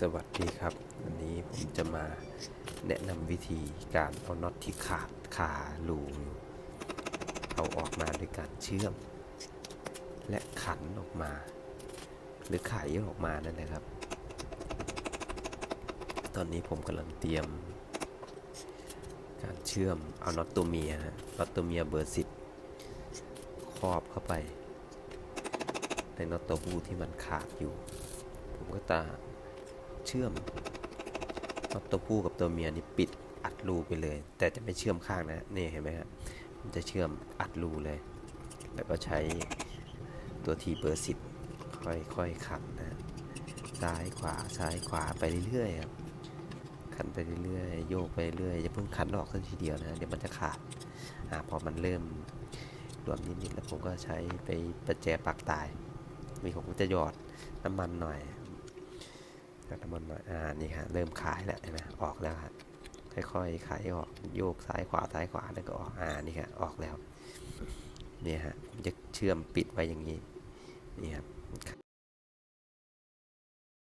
สวัสดีครับ วันนี้ผมจะมาแนะนำวิธีการเอาน็อตที่ขาดขารูเอาออกมาด้วยการเชื่อม และขันออกมา หรือไขออกมานั่นนะครับ ตอนนี้ผมกำลังเตรียม การเชื่อมเอาน็อตตัวเมียฮะน็อตตัวเมียเบอร์สิบครอบเข้าไป ในน็อตตัวผู้ที่มันขาดอยู่ ผมก็ตา เชื่อมตัวผู้กับตัวเมียนี่ปิดอัดรูไปเลย แต่จะไม่เชื่อมข้างนะนี่เห็นไหมครับมันจะเชื่อมอัดรูเลย แล้วก็ใช้ตัวทีเบอร์สิบค่อยๆขันนะซ้ายขวาซ้ายขวาไปเรื่อยๆครับขันไปเรื่อยๆโยกไปเรื่อยอย่าเพิ่งขันออกสักทีเดียวนะเดี๋ยวมันจะขาดอ่าพอมันเริ่มรวมนิดๆแล้วผมก็ใช้ไปประแจปากตายมีผมก็จะหยอดน้ำมันหน่อย หยอดน้ำมันหน่อยอ่านี่ฮะเริ่มขายแล้วเห็นไหมออกแล้วฮะค่อยๆขายออกโยกซ้ายขวาซ้ายขวาแล้วก็ออกอ่านี่ฮะออกแล้วเนี่ยฮะผมจะเชื่อมปิดไว้อย่างนี้นี่ครับ